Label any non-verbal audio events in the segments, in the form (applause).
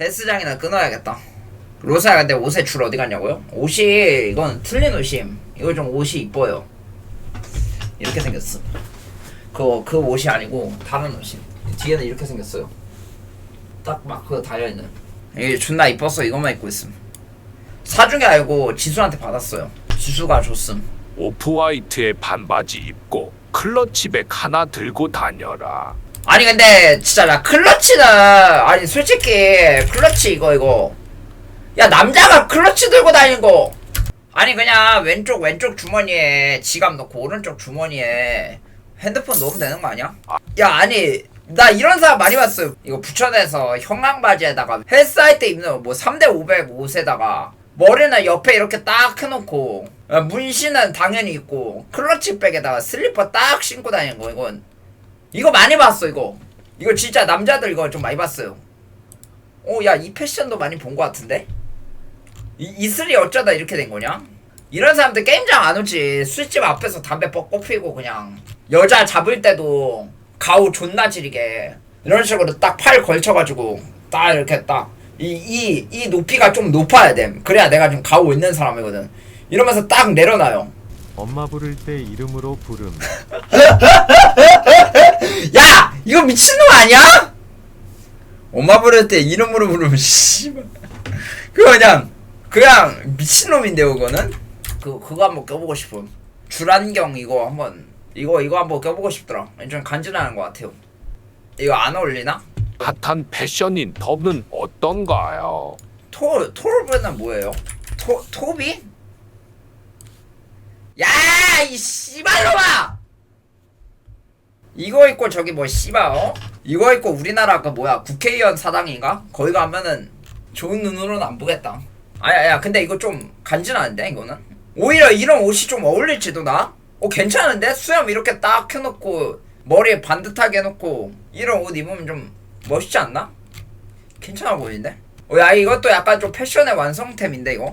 헬스장이나 끊어야겠다. 로사야 근데 옷의 줄 어디 갔냐고요? 옷이 이건 틀린 옷임. 이거 좀 옷이 이뻐요. 이렇게 생겼어. 그, 그 옷이 아니고 다른 옷임. 뒤에는 이렇게 생겼어요. 딱막 그거 달려 있는. 이게 존나 이뻐서 이것만 입고 있음. 게 아니고 지수한테 받았어요. 지수가 줬음. 오프화이트에 반바지 입고 클러치백 하나 들고 다녀라. 아니 근데 진짜 나 클러치는 아니 솔직히 클러치 이거 이거. 야 남자가 클러치 들고 다니는 거. 아니 그냥 왼쪽 왼쪽 주머니에 지갑 넣고 오른쪽 주머니에 핸드폰 넣으면 되는 거 아니야? 야 아니 나 이런 사람 많이 봤어요 이거 부천에서 형광 바지에다가 헬스할 때 입는 뭐 3대 500 옷에다가 머리는 옆에 이렇게 딱 해놓고 야, 문신은 당연히 있고 클러치 백에다가 슬리퍼 딱 신고 다니는 거 이건 이거 많이 봤어 이거. 이거 진짜 남자들 이거 좀 많이 봤어요. 어야 이 패션도 많이 본 것 같은데? 이, 이슬이 어쩌다 이렇게 된 거냐? 이런 사람들 게임장 안 오지. 술집 앞에서 담배 뻑뻑 피고 그냥 여자 잡을 때도 가오 존나 지리게. 이런 식으로 딱 팔 걸쳐가지고 딱 이렇게 딱 이 이 이 높이가 좀 높아야 돼 그래야 내가 좀 가오 있는 사람이거든. 이러면서 딱 내려놔요. 엄마 부를 때 이름으로 부름. (laughs) 야! 이거 미친놈 아니야? 엄마 부를 때 이름으로 부르면 씨발 그거 그냥 그냥 미친놈인데 그거는 그 그거 한번 껴보고 싶어 줄안경 이거 한번 이거 이거 한번 껴보고 싶더라 좀 간지나는 것 같아요 이거 안 어울리나? 핫한 패션인 덥은 어떤가요? 토 토르브는 뭐예요? 토 토비? 야이 씨발놈아! 이거 있고 저기 뭐 씨발 어? 이거 있고 우리나라 아까 뭐야 국회의원 사당인가? 거기 가면은 좋은 눈으로는 안 보겠다. 아야 야 근데 이거 좀 간지나는데 이거는? 오히려 이런 옷이 좀 어울릴지도 나? 어 괜찮은데? 수염 이렇게 딱 해놓고 머리에 반듯하게 해놓고 이런 옷 입으면 좀 멋있지 않나? 괜찮아 보이는데? 어, 야 이것도 약간 좀 패션의 완성템인데 이거?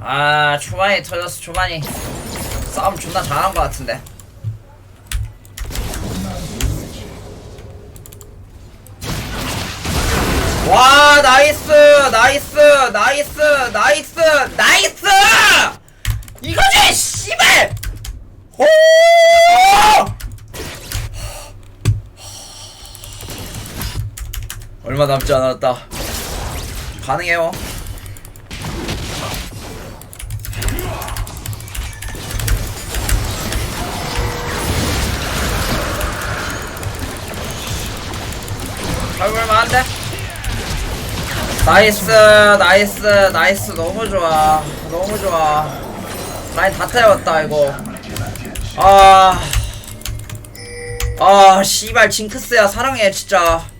아 초반에 터졌어 초반이. 싸움 존나 잘한 것 같은데. 와 나이스 나이스 나이스 나이스 나이스 얼마 남지 않았다. 가능해요. 얼마만한데? 나이스, 나이스, 나이스, 너무 좋아, 너무 좋아. 라인 다 태웠다 이거. 아, 아, 씨발 징크스야 사랑해 진짜.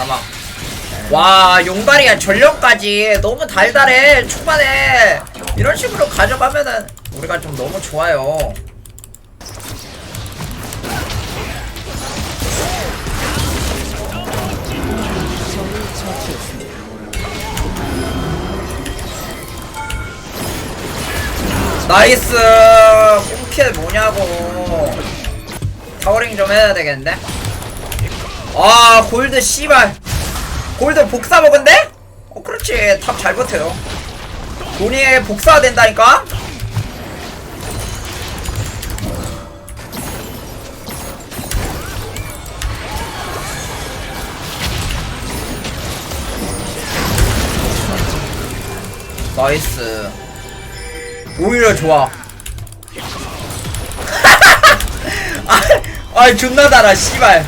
남아. 와 용발이야 전력까지 너무 달달해 초반에 이런 식으로 가져가면은 우리가 좀 너무 좋아요. 나이스 홈킬 뭐냐고 타워링 좀 해야 되겠는데? 아 골드 씨발 골드 복사 먹은데? 어 그렇지. 탑 잘 버텨요. 돈이 복사가 된다니까? 나이스. 오히려 좋아. (laughs) 아, 아 존나 달아 씨발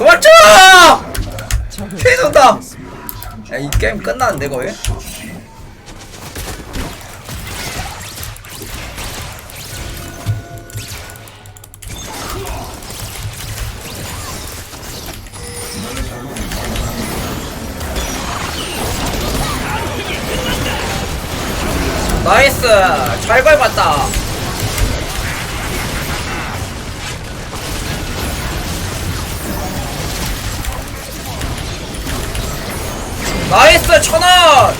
도망쳐! 케이 돈다! 야, 이 게임 끝났는데 거의? 나이스 잘 걸봤다 나이스 천원!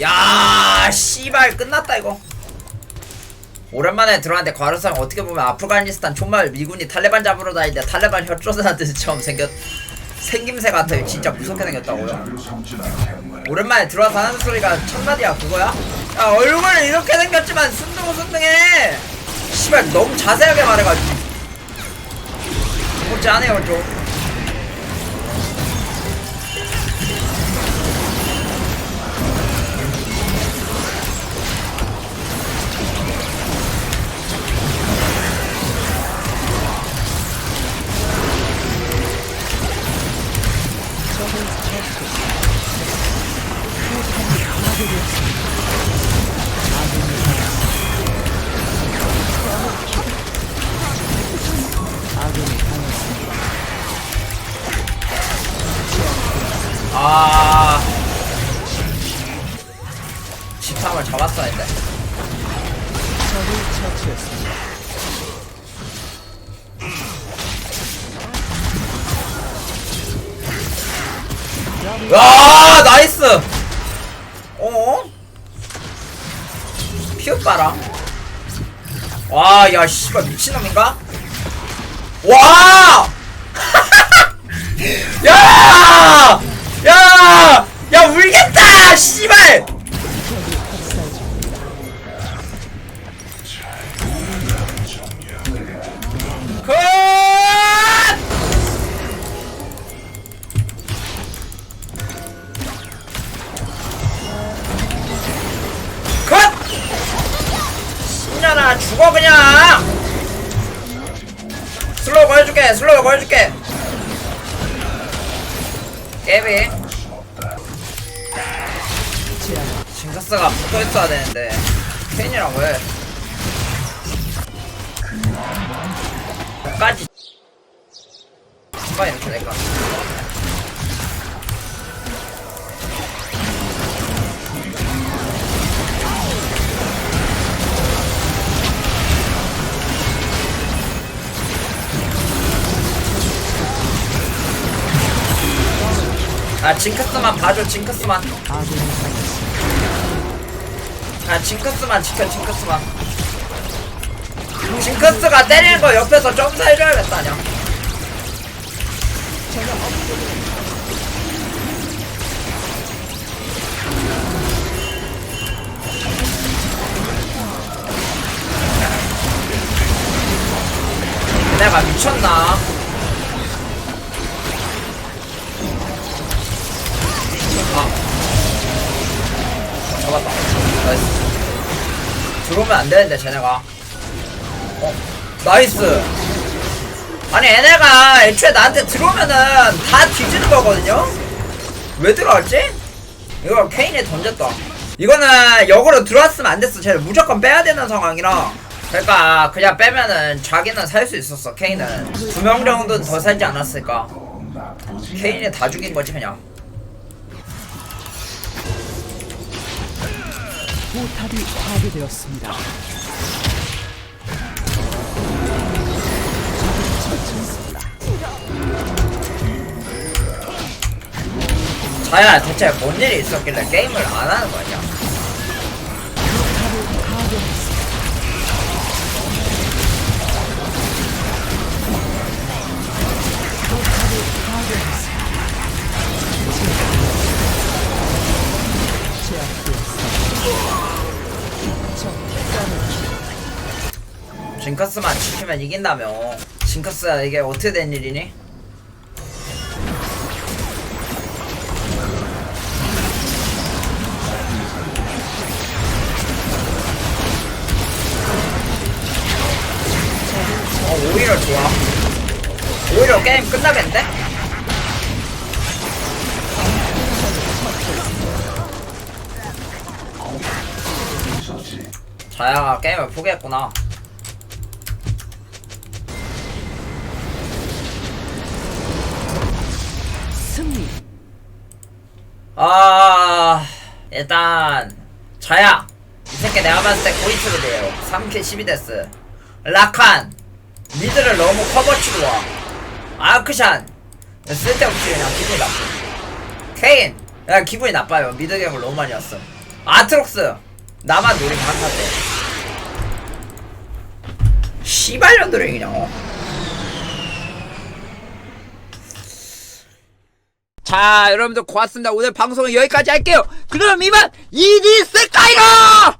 야 씨발 끝났다 이거. 오랜만에 들어왔는데 과로상 어떻게 보면 아프가니스탄 총말 미군이 탈레반 잡으러 다니는데 탈레반 처음 생겼 생김새 같아요 진짜 무섭게 생겼다고요? 오랜만에 들어와서 하는 소리가 첫마디야 그거야? 야 얼굴은 이렇게 생겼지만 순둥순둥해! 씨발 너무 자세하게 말해가지고 않아요 좀 아 집탐을 잡았어야 했네 야 나이스 어? 피읍 봐라 와야 씨발 미친놈인가? 와! (laughs) 야! 야! 야 울겠다! 씨발! 컷! 컷! 신년아 죽어 그냥! 슬로우 걸어줄게 슬로우 걸어줄게 깨비 징크스가 붙어있어야 되는데 캔이랑 왜 까지. 누가 이렇게 될까 아 징크스만 봐줘 징크스만. 아 징크스만 지켜 징크스만. 징크스가 때리는 거 옆에서 점사 해줘야겠다 그냥. 내가 미쳤나 들어오면 안 되는데 쟤네가. 어 나이스. 아니 얘네가 애초에 나한테 들어오면은 다 뒤지는 거거든요? 왜 들어왔지? 이거 케인이 던졌다. 이거는 역으로 들어왔으면 안 됐어. 쟤를 무조건 빼야 되는 상황이라. 그러니까 그냥 빼면은 자기는 살 수 있었어 케인은. 두 명 정도는 더 살지 않았을까. 케인이 다 죽인 거지 그냥 포탑이 파괴되었습니다. 자야 대체 뭔 일이 있었길래 게임을 안 하는 거냐 징크스만 지키면 이긴다며 징크스야 이게 어떻게 된 일이니? 어 오히려 좋아 오히려 게임 끝나겠는데? 자야가 게임을 포기했구나 아 일단 자야 이 새끼 내가 봤을 때 고이트를해요. 3킬 12데스. 라칸 미드를 너무 커버치고 와. 아크샨 쓸데없이 그냥 기분이 나빠. 케인 야 기분이 나빠요. 미드갱을 너무 많이 왔어. 아트록스 나만 노린 한타대. 씨발년들이 그냥 자 여러분들 고맙습니다. 오늘 방송은 여기까지 할게요. 그럼 이만 이디 스카이가